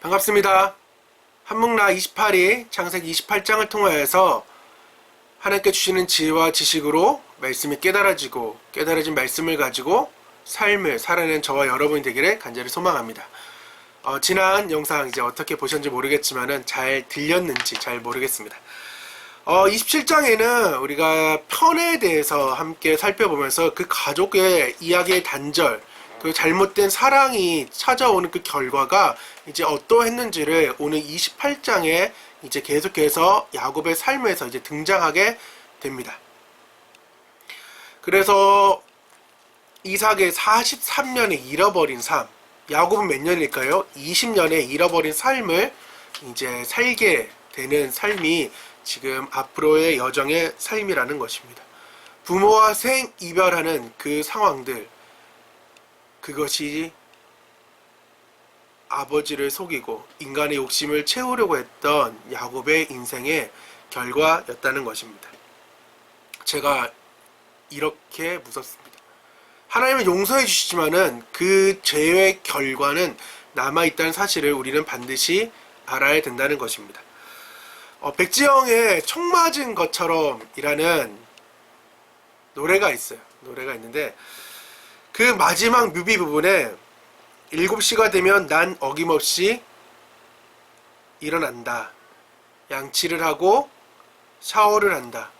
반갑습니다. 한묵나 28일 창세기 28장을 통하여서 하나님께 주시는 지혜와 지식으로 말씀이 깨달아지고 깨달아진 말씀을 가지고 삶을 살아내는 저와 여러분이 되기를 간절히 소망합니다. 어, 지난 영상 이제 어떻게 보셨는지 모르겠지만은 잘 들렸는지 잘 모르겠습니다. 어, 27장에는 우리가 편에 대해서 함께 살펴보면서 그 가족의 이야기의 단절, 그 잘못된 사랑이 찾아오는 그 결과가 이제 어떠했는지를 오늘 28장에 이제 계속해서 야곱의 삶에서 이제 등장하게 됩니다. 그래서 이삭의 43년에 잃어버린 삶, 야곱은 몇 년일까요? 20년에 잃어버린 삶을 이제 살게 되는 삶이 지금 앞으로의 여정의 삶이라는 것입니다. 부모와 생 이별하는 그 상황들, 그것이 아버지를 속이고 인간의 욕심을 채우려고 했던 야곱의 인생의 결과였다는 것입니다. 제가 이렇게 무섭습니다. 하나님은 용서해 주시지만은 그 죄의 결과는 남아 있다는 사실을 우리는 반드시 알아야 된다는 것입니다. 어, 백지영의 총 맞은 것처럼이라는 노래가 있어요. 노래가 있는데 그 마지막 뮤비 부분에 7시가 되면 난 어김없이 일어난다. 양치를 하고 샤워를 한다.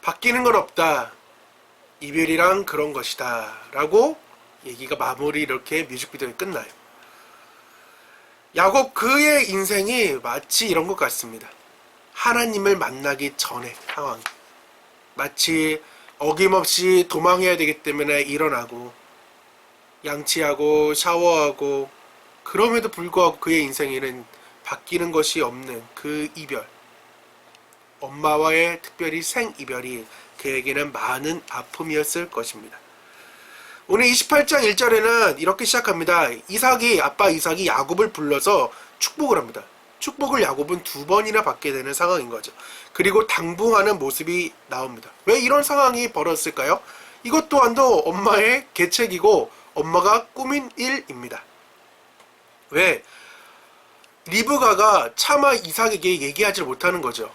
바뀌는 건 없다. 이별이란 그런 것이다. 라고 얘기가 마무리 이렇게 뮤직비디오에 끝나요. 야곱 그의 인생이 마치 이런 것 같습니다. 하나님을 만나기 전에 상황. 마치 어김없이 도망해야 되기 때문에 일어나고 양치하고 샤워하고 그럼에도 불구하고 그의 인생에는 바뀌는 것이 없는 그 이별. 엄마와의 특별히 생이별이 그에게는 많은 아픔이었을 것입니다. 오늘 28장 1절에는 이렇게 시작합니다. 이삭이 아빠 이삭이 야곱을 불러서 축복을 합니다. 축복을 야곱은 두 번이나 받게 되는 상황인 거죠. 그리고 당부하는 모습이 나옵니다. 왜 이런 상황이 벌어졌을까요? 이것 또한도 엄마의 계책이고 엄마가 꾸민 일입니다. 왜? 리브가가 차마 이삭에게 얘기하지 못하는 거죠.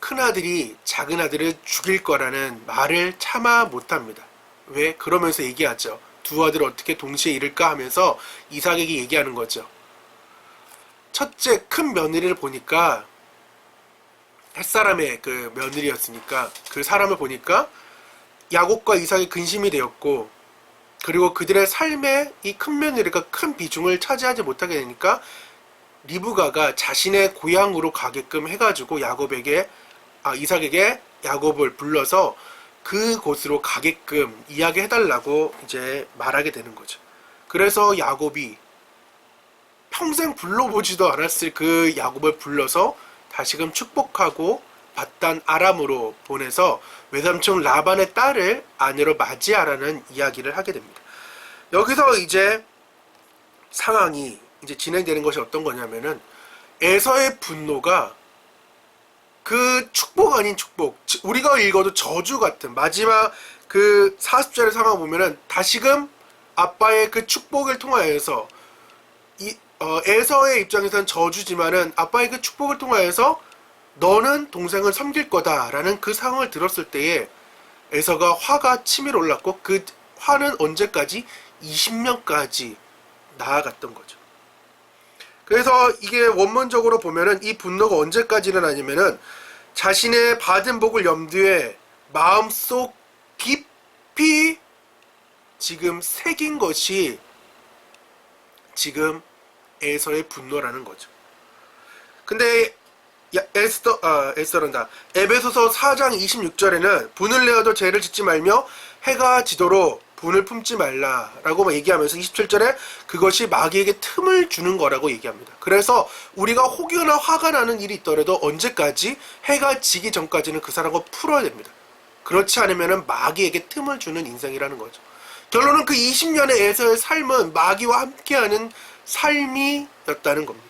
큰아들이 작은아들을 죽일 거라는 말을 차마 못합니다. 왜? 그러면서 얘기하죠. 두 아들을 어떻게 동시에 잃을까 하면서 이삭에게 얘기하는 거죠. 첫째 큰 며느리를 보니까 햇사람의 그 며느리였으니까 그 사람을 보니까 야곱과 이삭의 근심이 되었고 그리고 그들의 삶에 이 큰 며느리가 큰 비중을 차지하지 못하게 되니까 리브가가 자신의 고향으로 가게끔 해가지고 야곱에게 아 이삭에게 야곱을 불러서 그 곳으로 가게끔 이야기해달라고 이제 말하게 되는 거죠. 그래서 야곱이 평생 불러보지도 않았을 그 야곱을 불러서 다시금 축복하고 바단 아람으로 보내서 외삼촌 라반의 딸을 아내로 맞이하라는 이야기를 하게 됩니다. 여기서 이제 상황이 이제 진행되는 것이 어떤 거냐면은 에서의 분노가 그 축복 아닌 축복 우리가 읽어도 저주 같은 마지막 그 40절의 상황 보면은 다시금 아빠의 그 축복을 통하여서 이 어, 에서의 입장에서는 저주지만은 아빠의 그 축복을 통하여서 너는 동생을 섬길 거다라는 그 상황을 들었을 때에 에서가 화가 치밀어 올랐고 그 화는 언제까지 20년까지 나아갔던 거죠. 그래서 이게 원문적으로 보면은 이 분노가 언제까지 일어나냐면은 자신의 받은 복을 염두에 마음속 깊이 지금 새긴 것이 지금 에서의 분노라는 거죠. 근데 야, 에스더 아 에스더란다. 에베소서 4장 26절에는 분을 내어도 죄를 짓지 말며 해가 지도록 분을 품지 말라라고 얘기하면서 27절에 그것이 마귀에게 틈을 주는 거라고 얘기합니다. 그래서 우리가 혹여나 화가 나는 일이 있더라도 언제까지 해가 지기 전까지는 그 사람과 풀어야 됩니다. 그렇지 않으면 마귀에게 틈을 주는 인생이라는 거죠. 결론은 그 20년의 에서의 삶은 마귀와 함께하는 삶이었다는 겁니다.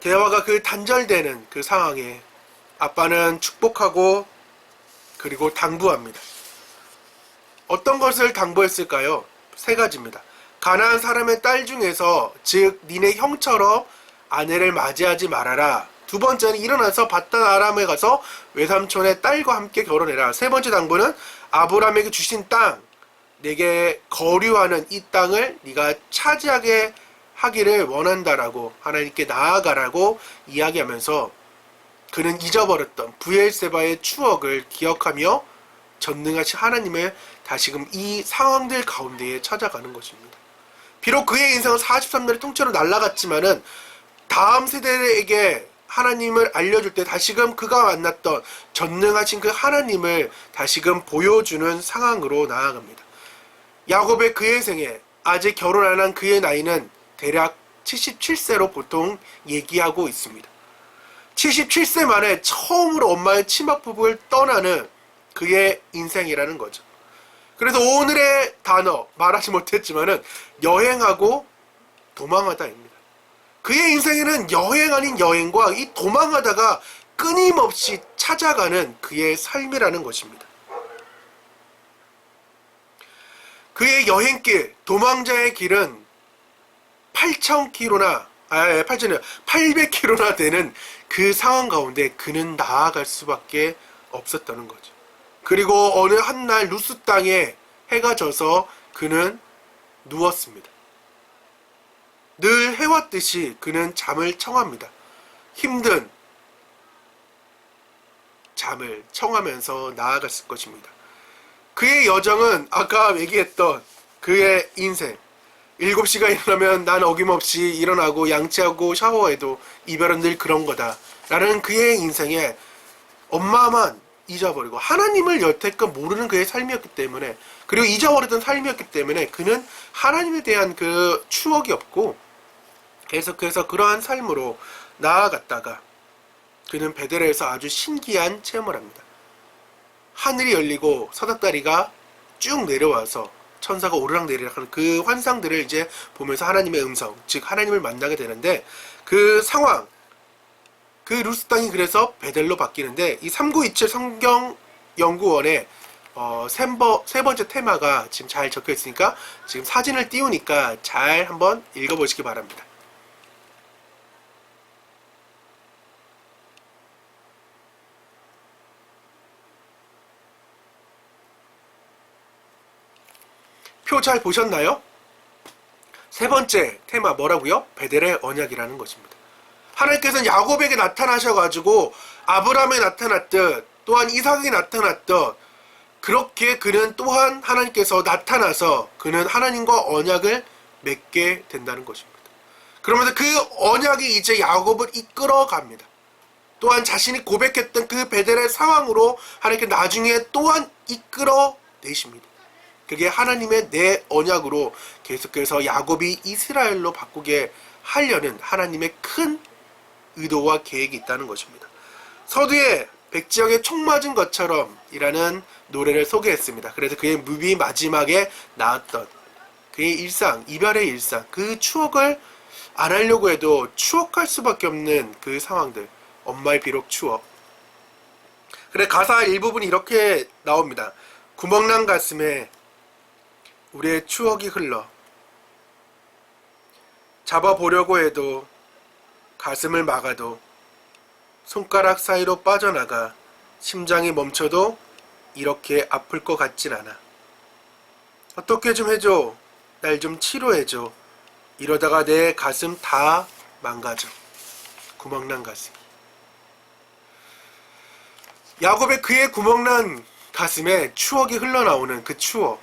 대화가 그 단절되는 그 상황에 아빠는 축복하고 그리고 당부합니다. 어떤 것을 당부했을까요? 세 가지입니다. 가나안 사람의 딸 중에서 즉 니네 형처럼 아내를 맞이하지 말아라. 두 번째는 일어나서 바단 아람에 가서 외삼촌의 딸과 함께 결혼해라. 세 번째 당부는 아브라함에게 주신 땅 내게 거류하는 이 땅을 네가 차지하게 하기를 원한다라고 하나님께 나아가라고 이야기하면서 그는 잊어버렸던 부엘세바의 추억을 기억하며 전능하신 하나님을 다시금 이 상황들 가운데에 찾아가는 것입니다. 비록 그의 인생은 43년의 통째로 날아갔지만은 다음 세대에게 하나님을 알려줄 때 다시금 그가 만났던 전능하신 그 하나님을 다시금 보여주는 상황으로 나아갑니다. 야곱의 그의 생에 아직 결혼 안 한 그의 나이는 대략 77세로 보통 얘기하고 있습니다. 77세 만에 처음으로 엄마의 치마 부부를 떠나는 그의 인생이라는 거죠. 그래서 오늘의 단어 말하지 못했지만은 여행하고 도망하다입니다. 그의 인생에는 여행 아닌 여행과 이 도망하다가 끊임없이 찾아가는 그의 삶이라는 것입니다. 그의 여행길, 도망자의 길은 8,000km나, 아, 8,000이요. 800km나 되는 그 상황 가운데 그는 나아갈 수밖에 없었다는 거죠. 그리고 어느 한 날 루스 땅에 해가 져서 그는 누웠습니다. 늘 해왔듯이 그는 잠을 청합니다. 힘든 잠을 청하면서 나아갔을 것입니다. 그의 여정은 아까 얘기했던 그의 인생 7시가 일어나면 난 어김없이 일어나고 양치하고 샤워해도 이별은 늘 그런 거다 라는 그의 인생에 엄마만 잊어버리고 하나님을 여태껏 모르는 그의 삶이었기 때문에 그리고 잊어버렸던 삶이었기 때문에 그는 하나님에 대한 그 추억이 없고 계속해서 그러한 삶으로 나아갔다가 그는 베델에서 아주 신기한 체험을 합니다. 하늘이 열리고 서닥다리가 쭉 내려와서 천사가 오르락 내리락 하는 그 환상들을 이제 보면서 하나님의 음성, 즉 하나님을 만나게 되는데 그 상황, 그 루스 땅이 그래서 베델로 바뀌는데 이 3927 성경 연구원에 어, 세, 번, 세 번째 테마가 지금 잘 적혀 있으니까 지금 사진을 띄우니까 잘 한번 읽어보시기 바랍니다. 표 잘 보셨나요? 세 번째 테마 뭐라고요? 베델의 언약이라는 것입니다. 하나님께서는 야곱에게 나타나셔가지고 아브라함에 나타났듯 또한 이삭에게 나타났듯 그렇게 그는 또한 하나님께서 나타나서 그는 하나님과 언약을 맺게 된다는 것입니다. 그러면서 그 언약이 이제 야곱을 이끌어 갑니다. 또한 자신이 고백했던 그 베델의 상황으로 하나님께 나중에 또한 이끌어 내십니다. 그게 하나님의 내 언약으로 계속해서 야곱이 이스라엘로 바꾸게 하려는 하나님의 큰 의도와 계획이 있다는 것입니다. 서두에 백지영의 총 맞은 것처럼 이라는 노래를 소개했습니다. 그래서 그의 뮤비 마지막에 나왔던 그의 일상, 이별의 일상, 그 추억을 안 하려고 해도 추억할 수밖에 없는 그 상황들. 엄마의 비록 추억. 그래 가사 일부분이 이렇게 나옵니다. 구멍난 가슴에 우리의 추억이 흘러 잡아보려고 해도 가슴을 막아도 손가락 사이로 빠져나가 심장이 멈춰도 이렇게 아플 것 같진 않아. 어떻게 좀 해줘. 날 좀 치료해줘. 이러다가 내 가슴 다 망가져. 구멍난 가슴. 야곱의 그의 구멍난 가슴에 추억이 흘러나오는 그 추억.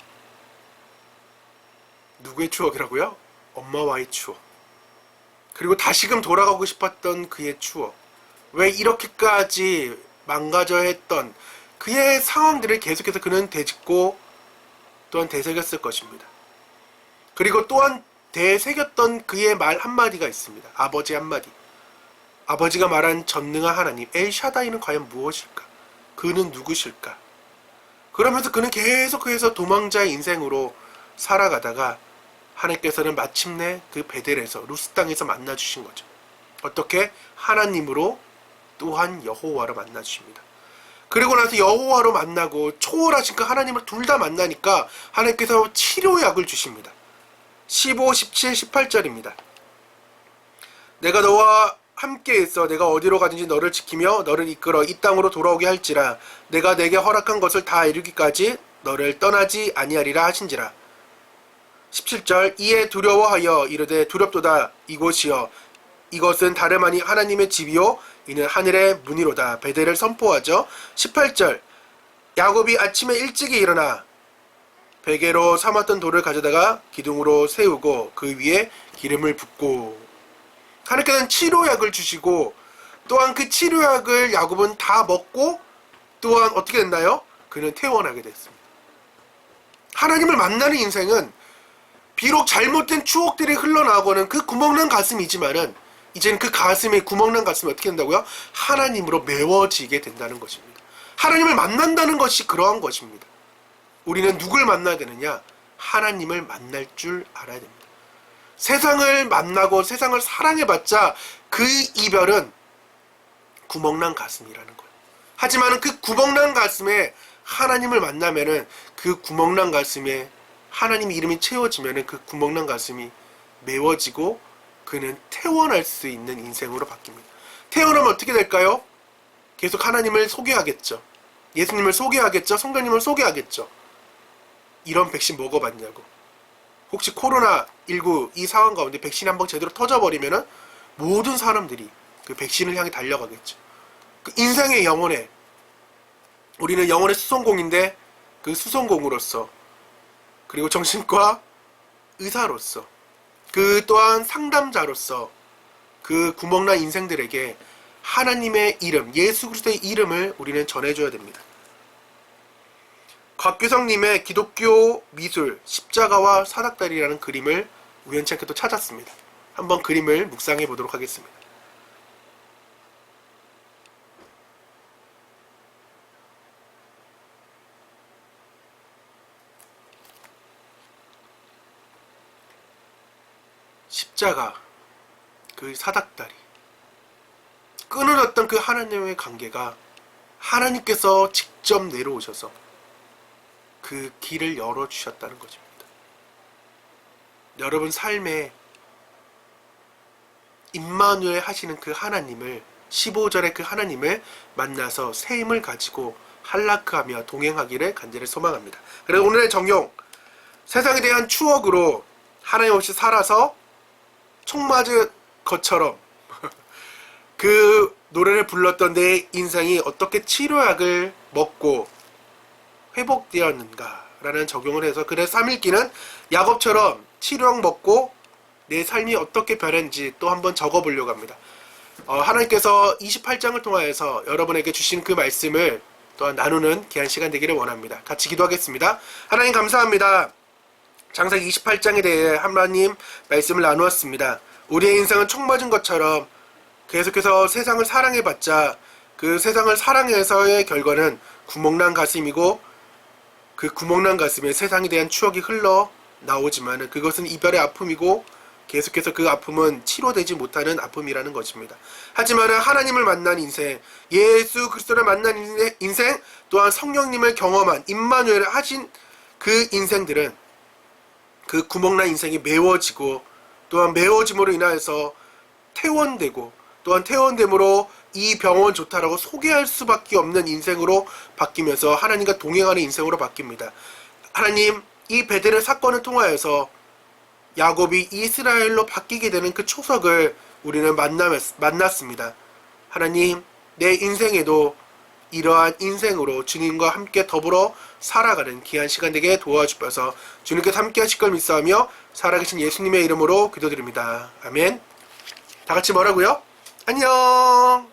누구의 추억이라고요? 엄마와의 추억. 그리고 다시금 돌아가고 싶었던 그의 추억. 왜 이렇게까지 망가져 했던 그의 상황들을 계속해서 그는 되짚고 또한 되새겼을 것입니다. 그리고 또한 되새겼던 그의 말 한마디가 있습니다. 아버지 한마디. 아버지가 말한 전능한 하나님, 엘샤다이는 과연 무엇일까? 그는 누구실까? 그러면서 그는 계속해서 도망자의 인생으로 살아가다가 하나님께서는 마침내 그 베델에서 루스 땅에서 만나 주신 거죠. 어떻게 하나님으로 또한 여호와로 만나 주십니다. 그리고 나서 여호와로 만나고 초월하신 그 하나님을 둘 다 만나니까 하나님께서 치료약을 주십니다. 15, 17, 18절입니다. 내가 너와 함께 있어 내가 어디로 가든지 너를 지키며 너를 이끌어 이 땅으로 돌아오게 할지라 내가 내게 허락한 것을 다 이루기까지 너를 떠나지 아니하리라 하신지라 17절 이에 두려워하여 이르되 두렵도다 이곳이여 이것은 다름 아니 하나님의 집이요 이는 하늘의 문이로다 베델을 선포하죠 18절 야곱이 아침에 일찍이 일어나 베개로 삼았던 돌을 가져다가 기둥으로 세우고 그 위에 기름을 붓고 하나님께서는 치료약을 주시고 또한 그 치료약을 야곱은 다 먹고 또한 어떻게 됐나요? 그는 퇴원하게 됐습니다. 하나님을 만나는 인생은 비록 잘못된 추억들이 흘러나오고는 그 구멍난 가슴이지만은 이제는 그 가슴에 구멍난 가슴이 어떻게 된다고요? 하나님으로 메워지게 된다는 것입니다. 하나님을 만난다는 것이 그러한 것입니다. 우리는 누굴 만나야 되느냐? 하나님을 만날 줄 알아야 됩니다. 세상을 만나고 세상을 사랑해봤자 그 이별은 구멍난 가슴이라는 거예요. 하지만 그 구멍난 가슴에 하나님을 만나면은 그 구멍난 가슴에 하나님 이름이 채워지면은 그 구멍난 가슴이 메워지고 그는 태어날 수 있는 인생으로 바뀝니다. 태어나면 어떻게 될까요? 계속 하나님을 소개하겠죠. 예수님을 소개하겠죠. 성도님을 소개하겠죠. 이런 백신 먹어봤냐고. 혹시 코로나19 이 상황 가운데 백신이 한번 제대로 터져버리면은 모든 사람들이 그 백신을 향해 달려가겠죠. 그 인생의 영혼에 우리는 영혼의 수송공인데 그 수송공으로서 그리고 정신과 의사로서 그 또한 상담자로서 그 구멍난 인생들에게 하나님의 이름, 예수 그리스도의 이름을 우리는 전해줘야 됩니다. 곽규성님의 기독교 미술 십자가와 사닥다리라는 그림을 우연찮게 또 찾았습니다. 한번 그림을 묵상해 보도록 하겠습니다. 십자가, 그 사닥다리, 끊어졌던 그 하나님의 관계가 하나님께서 직접 내려오셔서 그 길을 열어주셨다는 것입니다. 여러분 삶에 임마누엘 하시는 그 하나님을 15절의 그 하나님을 만나서 새 힘을 가지고 한라크하며 동행하기를 간절히 소망합니다. 그래서 오늘의 정용 세상에 대한 추억으로 하나님 없이 살아서 총 맞은 것처럼 그 노래를 불렀던 내 인생이 어떻게 치료약을 먹고 회복되었는가라는 적용을 해서 그래서 3일기는 야곱처럼 치료약 먹고 내 삶이 어떻게 변했는지 또 한번 적어보려고 합니다. 어, 하나님께서 28장을 통하여서 여러분에게 주신 그 말씀을 또한 나누는 귀한 시간 되기를 원합니다. 같이 기도하겠습니다. 하나님 감사합니다. 장세기 28장에 대해 하나님 말씀을 나누었습니다. 우리의 인생은 총 맞은 것처럼 계속해서 세상을 사랑해봤자 그 세상을 사랑해서의 결과는 구멍난 가슴이고 그 구멍난 가슴에 세상에 대한 추억이 흘러 나오지만 그것은 이별의 아픔이고 계속해서 그 아픔은 치료되지 못하는 아픔이라는 것입니다. 하지만 하나님을 만난 인생, 예수 그리스도를 만난 인생, 또한 성령님을 경험한 임마누엘을 하신 그 인생들은 그 구멍난 인생이 메워지고 또한 메워짐으로 인하여서 퇴원되고 또한 퇴원됨으로 이 병원 좋다라고 소개할 수밖에 없는 인생으로 바뀌면서 하나님과 동행하는 인생으로 바뀝니다. 하나님 이 베델의 사건을 통하여서 야곱이 이스라엘로 바뀌게 되는 그 초석을 우리는 만나면서- 만났습니다. 하나님 내 인생에도 이러한 인생으로 주님과 함께 더불어 살아가는 귀한 시간 되게 도와주셔서 주님께서 함께 하실 걸 믿사하며 살아계신 예수님의 이름으로 기도드립니다. 아멘. 다 같이 뭐라고요? 안녕.